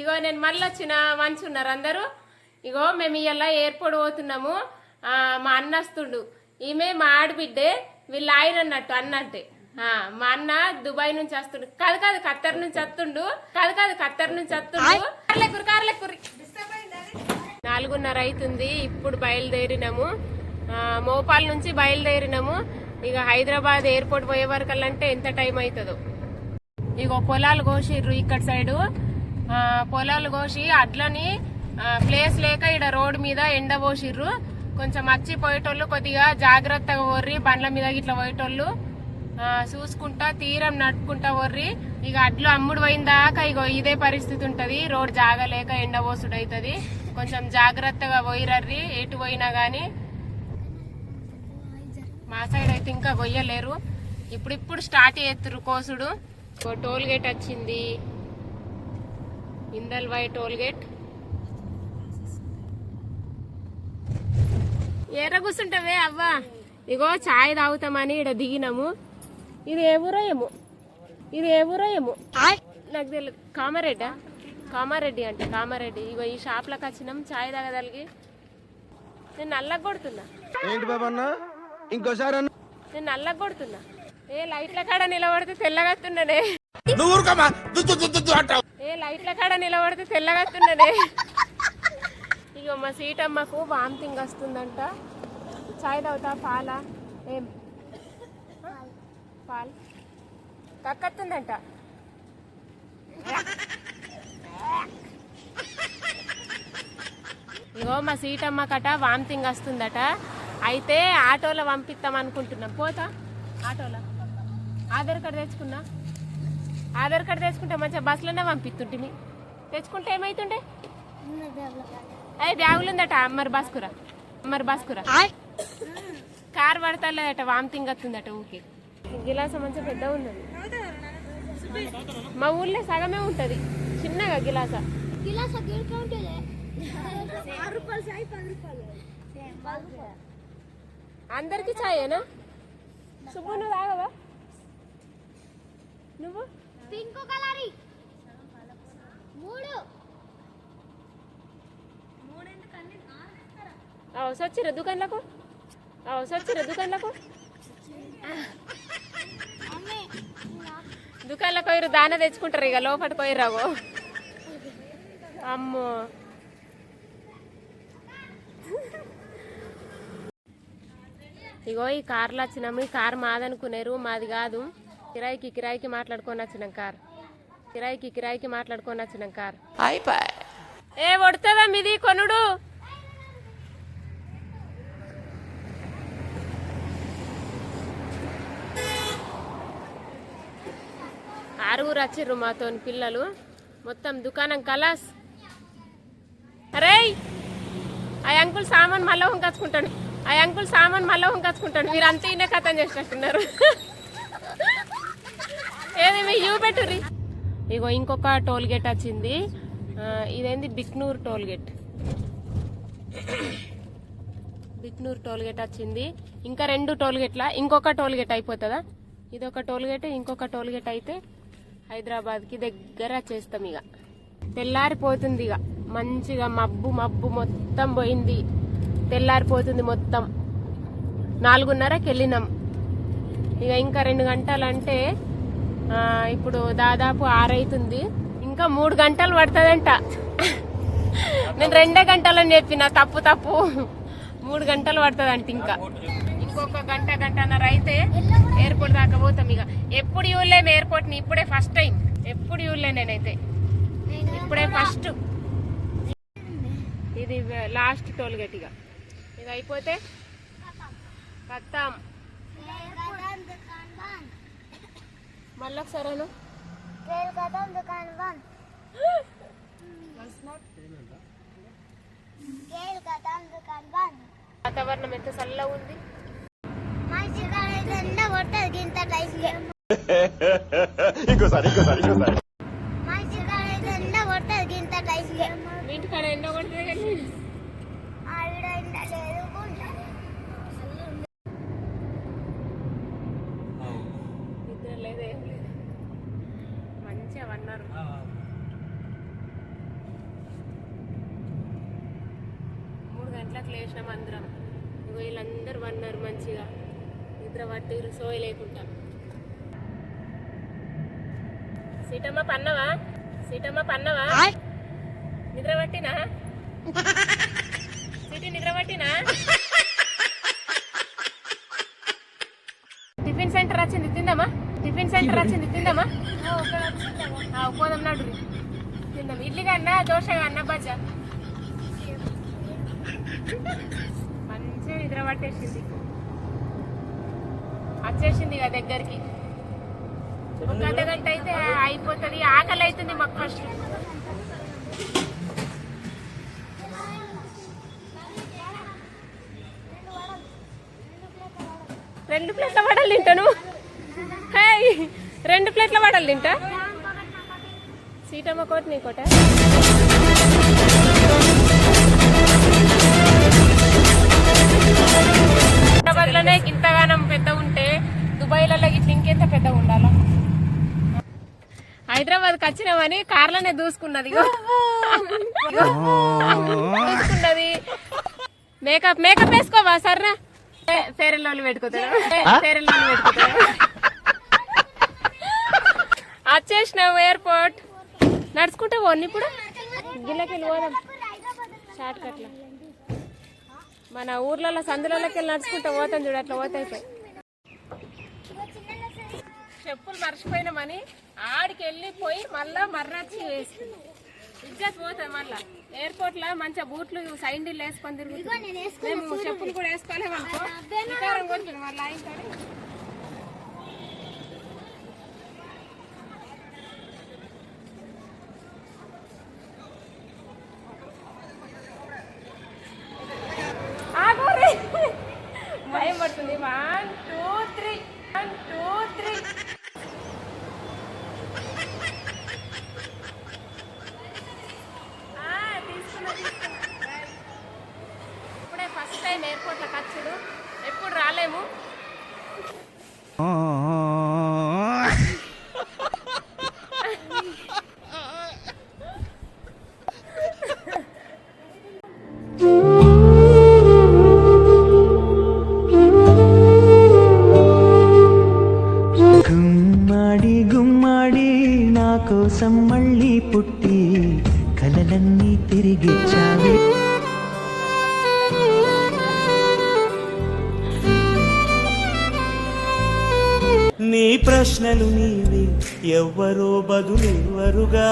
ఇగో నేను మళ్ళీ వచ్చిన మంచి ఉన్నారు అందరూ. ఇగో మేము ఇవాళ ఎయిర్పోర్ట్ పోతున్నాము. మా అన్న వస్తుండు. ఈమె మా ఆడబిడ్డే వీళ్ళ ఆయన అన్నట్టు అన్నట్టే మా అన్న దుబాయ్ నుంచి వస్తుండు. కాదు కాదు ఖత్తర్ నుంచి వస్తుండు. కాదు కాదు ఖత్తర్ నుంచి వస్తుండు. కార్లెక్కురు కార్లెక్కురి. నాలుగున్నర అవుతుంది ఇప్పుడు బయలుదేరినాము. మోపాల్ నుంచి బయలుదేరినాము. ఇక హైదరాబాద్ ఎయిర్పోర్ట్ పోయే వరకల్లంటే ఎంత టైం అవుతుందో ఇగో పొలాలు కోసిర్రు ఇక్కడ సైడు. పొలాలు కోసి అడ్లని ప్లేస్ లేక ఇక్కడ రోడ్డు మీద ఎండ పోసిర్రు. కొంచెం వచ్చి పోయేటోళ్ళు కొద్దిగా జాగ్రత్తగా వర్రి బండ్ల మీద ఇట్లా పోయేటోళ్ళు చూసుకుంటా తీరం నడుపుకుంటా వర్రి. ఇక అడ్లు అమ్ముడు పోయిందాకా ఇగో ఇదే పరిస్థితి ఉంటుంది. రోడ్ జాగలేక ఎండ పోసుడు అవుతుంది కొంచెం జాగ్రత్తగా పోయిరర్రి ఎటు పోయినా కానీ మా సైడ్ అయితే ఇంకా కొయ్యలేరు. ఇప్పుడిప్పుడు స్టార్ట్ చేస్తురు కోసుడు. ఓ టోల్ గేట్ వచ్చింది. ఇందల్వాయి టోల్ గేట్ ఎర్ర కూర్చుంటావే అవ్వా. ఇగో చాయ్ తాగుతామని ఇక్కడ దిగినాము. ఇది ఏ ఊరో ఏమో? ఇది ఏ ఊరో ఏమో? నాకు తెలియదు కామారెడ్డా? కామారెడ్డి అంటే కామారెడ్డి. ఇగో ఈ షాప్లోకి వచ్చినాం చాయ్ తాగదలిగి. నేను నల్లగా కొడుతున్నా. ఏంటి బాబన్న ఇంకోసారి అన్న. నేను నల్లగా కొడుతున్నా. ఏ లైట్ల కాడ నిలబడితే తెల్లగత్తున్నానే నువ్వు ఏ లైట్ల కాడ నిలబడితే తెల్లగత్తున్నానే ఇగో మా సీటమ్మకు వామిటింగ్ వస్తుందంట. చాయ్ తాగుతా పాలా? ఏం? పాల్? కక్కత్తుందంట. ఇగో మా సీటమ్మ కట వామిటింగ్ వస్తుందట. అయితే ఆటోలో పంపిస్తాం అనుకుంటున్నాం. పోతా. ఆటోలో. ఆధార్ కార్డు తెచ్చుకున్నా? ఆధార్ కార్డు తెచ్చుకుంటే మంచిగా బస్సులోనే పంపిస్తుంటిమి తెచ్చుకుంటే ఏమైతుండే? అయ్యి బ్యాగులు ఉందట మరి బస్కురా మరి బస్కురా. కార్ పడతలేదట వామిటింగ్ వస్తుందట ఊకే. గిలాస మంచిగా పెద్ద ఉన్నది. మా ఊళ్ళో సగమే ఉంటది చిన్నగా గిలాస. అందరికి చాయేనా? సుబ్బు నువ్వు తాగవా? నువ్వు? పింక్ కలరి మూడు. సచ్చిరా దుకాణలకు. సచ్చిరా దుకాణలకు. అమ్మే. దుకాణలకు పోయిరు దాన తెచ్చుకుంటారు ఇక లోపలికి పోయిరావు అమ్మో. ఇగో ఈ కార్లో వచ్చినాము ఈ కార్ మాదనుకున్నారు మాది కాదు. కిరాయికి కిరాయికి మాట్లాడుకొని వచ్చినాం కార్. కిరాయికి కిరాయికి మాట్లాడుకొని వచ్చినాం కార్. ఏ వడుతుందా మీది కొనుడు? ఆరుగురు వచ్చిర్రు మాతో పిల్లలు. మొత్తం దుకాణం కలాస్. అరే ఆ అంకుల్ సామాన్ మళ్ళీ వంకచ్చుకుంటాడు. ఆ అంకుల్ సామాన్ మళ్ళీ వంకచ్చుకుంటాడు. మీరు అంతా ఈయన కథం చేసినట్టున్నారు. ఏది ఇగో ఇంకొక టోల్ గేట్ వచ్చింది ఇదేంది? Biknoor toll gate Biknoor toll gate వచ్చింది. ఇంకా రెండు టోల్ గేట్ల ఇంకొక టోల్ గేట్ అయిపోతుందా? ఇది ఒక టోల్ గేట్ ఇంకొక టోల్ గేట్ అయితే హైదరాబాద్కి దగ్గర చేస్తాం ఇక తెల్లారిపోతుంది ఇక మంచిగా మబ్బు మబ్బు మొత్తం పోయింది. తెల్లారిపోతుంది మొత్తం. నాలుగున్నరకి వెళ్ళినాం ఇక ఇంకా రెండు గంటలు అంటే ఇప్పుడు దాదాపు ఆరైతుంది. ఇంకా మూడు గంటలు పడుతుందంట. నేను రెండే గంటలని చెప్పిన తప్పు తప్పు. మూడు గంటలు పడుతుందంట ఇంకా. ఇంకొక గంట గంటన్నర అయితే ఎయిర్పోర్ట్ దాకా పోతాం ఇక. ఎప్పుడు చూడలేము ఎయిర్పోర్ట్ని ఇప్పుడే ఫస్ట్ టైం ఎప్పుడు చూడలే నేనైతే. ఇప్పుడే ఫస్ట్ ఇది లాస్ట్ టోల్ గేట్ ఇక. ఇది అయిపోతే కత్తాం. మళ్ళీ ఒకసారి అను ట్రైన్ దుకాణం బంద్ వాతావరణం ఎంత చల్లగా ఉంది? ఇంకోసారి ఇంకోసారి ఇంకోసారి. మూడు గంటలకు లేచిన అందరం. ఇగో వీళ్ళందరూ పన్నారు మంచిగా. నిద్ర పట్టి సోయ లేకుండా. సీటమ్మ పన్నవా? సీటమ్మ పన్నవా? నిద్ర పట్టినా? సిటీ నిద్ర పట్టినా? టిఫిన్ సెంటర్ వచ్చింది తిందామా? టిఫిన్ సెంటర్ వచ్చింది. తిందామా? ఆ, పోదాం నాడు. తిందాం. ఇడ్లీ కన్నా దోశ కన్నా బజ్జ. మంచిగా నిద్ర పట్టేసింది. వచ్చేసింది ఇక దగ్గరికి. ఒక అర్ధ గంట అయితే అయిపోతుంది. ఆకలి అవుతుంది మాకు ఫస్ట్ రెండు ప్లేట్ల వడలు తింటాను. రెండు ప్లేట్ల వడలు తింటా? సీటమ్మ కోట నీ కోట హైదరాబాద్లోనే ఇంతగానం పెద్ద ఉంటే దుబాయ్లలో ఇట్లా ఇంకెంత పెద్ద ఉండాలా? హైదరాబాద్కి వచ్చినామని కార్లోనే దూసుకున్నది. దూసుకున్నది. మేకప్ మేకప్ వేసుకోవా సర్రా? ఫేర్ అండ్ లవ్లీ పెట్టుకుంటాడు ఫేర్ అండ్ లవ్లీ పెట్టుకుంటాడు వచ్చేసినావు ఎయిర్పోర్ట్. నడుచుకుంటా పోను ఇప్పుడు గిల్లకి పోదాం. షార్ట్ కట్లో మన ఊర్లలో సందులలోకి వెళ్ళి నడుచుకుంటా పోతాం చూడు అట్లా పోతాయిపోయి చెప్పులు మర్చిపోయినామని ఆడికి వెళ్ళిపోయి మళ్ళా మర్రచ్చి వేసుకున్నాం ఇజ్జత్ పోతాం మళ్ళా. ఎయిర్పోర్ట్లో మంచిగా బూట్లు సైండిల్ వేసుకొని తిరుగుతాం చెప్పులు కూడా వేసుకోలేమనుకో. అనుకో మళ్ళీ 兄弟们 ప్రశ్నలు నీవి ఎవ్వరో బదులెవ్వరుగా.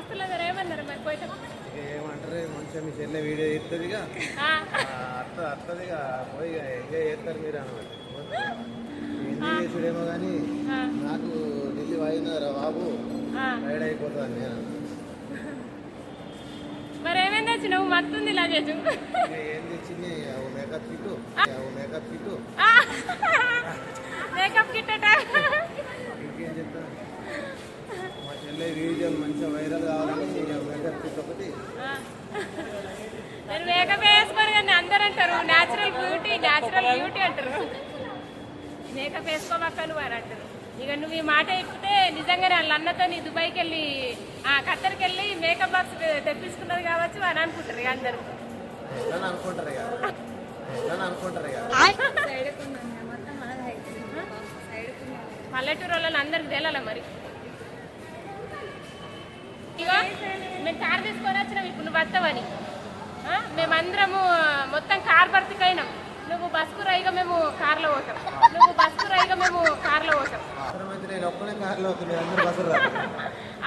ఇక దోస్తులందరూ ఏమన్నారు మరి పోయితే? ఏమంటారు? మంచిగా మీ చెల్లె వీడియో చేస్తుంది ఇక. అత్త అత్తది ఇక పోయి ఎంజాయ్ చేస్తారు మీరు అనమాట ఎంజాయ్ చేసుడేమో కానీ నాకు ఢిల్లీ వాయినారా బాబు? ఆ. టైర్డ్ అయిపోతాను నేను. మరి ఏమైంది వచ్చినావు మత్తుంది లగేజ్. ఏం తెచ్చింది? Makeup kit. Makeup kit. Makeup kit ఇంకేం చెప్తా మా చెల్లె వీడియో మంచిగా వైరల్ కావాలని ఇక మేకప్ కిట్ ఒకటి ఆ. నేను మేకప్ వేసుకోరు కానీ అందరు అంటారు న్యాచురల్ బ్యూటీ న్యాచురల్ బ్యూటీ అంటారు. మేకప్ అంటారు. ఇక నువ్వు ఈ మాట ఎక్కితే నిజంగానే వాళ్ళ అన్నతో నీ దుబాయ్కి వెళ్ళి ఆ ఖత్తర్కి వెళ్ళి మేకప్ బాక్స్ తెప్పించుకున్నది కావచ్చు అని అనుకుంటారు ఇక అందరూ. అనుకుంటారు అనుకుంటారు పల్లెటూరు వాళ్ళని అందరికి తేలాల మరి? ఇగో మేము కార్ తీసుకొని వచ్చినాం ఇప్పుడు నువ్వు వస్తావని. ఆ? మేమందరము మొత్తం కార్ భర్తీకైనాం నువ్వు బస్కు రైగా మేము కార్లో పోతాం. నువ్వు బస్కు రైగా మేము కార్లో పోతాం. అవసరమైతే నేను ఒక్కనే కార్లో అవుతుంది అందరూ బస్సులు రాదు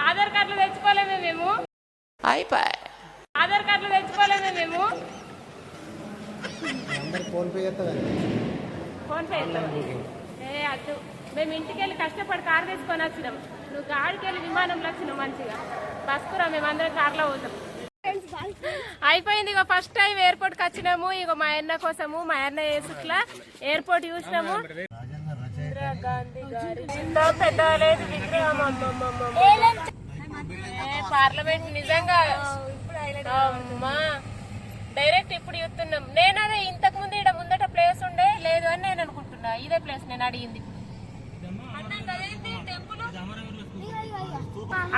ఆధార్ కార్డులు తెచ్చుకోలేమే మేము. ఆధార్ కార్డులు తెచ్చుకోలేమే మేము. అందరు ఫోన్ పే పే? ఏ అద్దు. మేము ఇంటికి వెళ్ళి కష్టపడి కార్ తీసుకొని వచ్చినాం. నువ్వు గాడికి వెళ్ళి విమానంలో వచ్చినావు మంచిగా. బస్కురా మేము అందరం కార్లో పోతాం. అయిపోయింది ఇక ఫస్ట్ టైం ఎయిర్పోర్ట్కి వచ్చినాము. ఇక మా అన్న కోసము మా అన్న వేసుట్లా ఎయిర్పోర్ట్ చూసినాము. గాంధీ పెద్ద లేదు విగ్రహం. పార్లమెంట్ నిజంగా అమ్మా. డైరెక్ట్ ఇప్పుడు చూస్తున్నాం. నేను అదే ఇంతకు ముందు ఇక్కడ ముందట ప్లేస్ ఉండే లేదు అని నేను అనుకుంటున్నా. ఇదే ప్లేస్ నేను అడిగింది.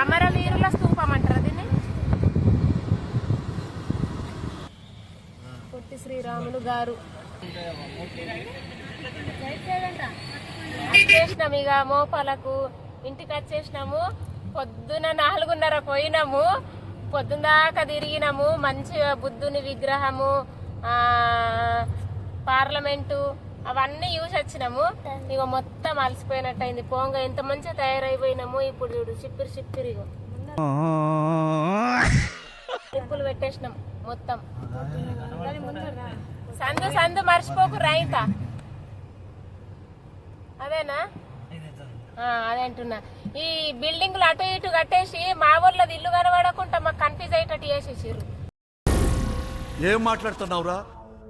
అమరవీరుల స్థూపం అంటారా దీన్ని? పొట్టి శ్రీరాములు గారు. చేసినాము ఇక మోపాలకు. ఇంటికి వచ్చేసినాము. పొద్దున నాలుగున్నర పోయినాము. పొద్దున దాకా తిరిగినాము. మంచిగా బుద్ధుని విగ్రహము పార్లమెంటు అవన్నీ చూసి వచ్చినాము. ఇక మొత్తం అలసిపోయినట్టయింది. పోంగ ఎంత మంచిగా తయారైపోయినాము ఇప్పుడు చూడు చిప్పిరి చిప్పిరి ఇగో. పెట్టేసినాం మొత్తం. సందు సందు మర్చిపోకు రైత. అదేనా? ఆ, అదే అంటున్నా. ఈ బిల్డింగ్లు అటు ఇటు కట్టేసి మా ఊర్లో ఇల్లు కనబడకుండా మాకు కన్ఫ్యూజ్ అయ్యేటట్టు చేసేసారు ఏం మాట్లాడుతున్నావురా?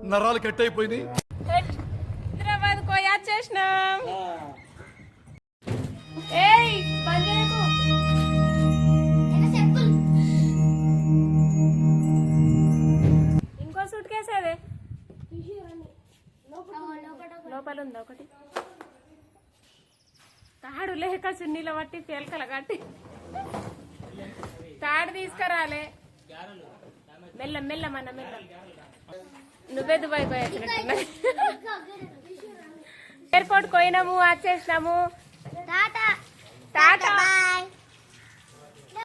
నరాలు కట్ అయిపోయింది వచ్చేసినాం ఏయ్. ఇంకో సూట్ కేసేదే లోపల ఉందా ఒకటి? తాడు లేక చున్నీల పట్టి పేలకల కట్టి. తాడు తీసుకురాలే. మెల్ల మెల్ల మన మెల్ల. నువ్వే దుబాయ్ పోయి వచ్చినట్టున్నా ఎయిర్పోర్ట్ పోయినాము వచ్చేసినాము టాటా. టాటా బాయ్.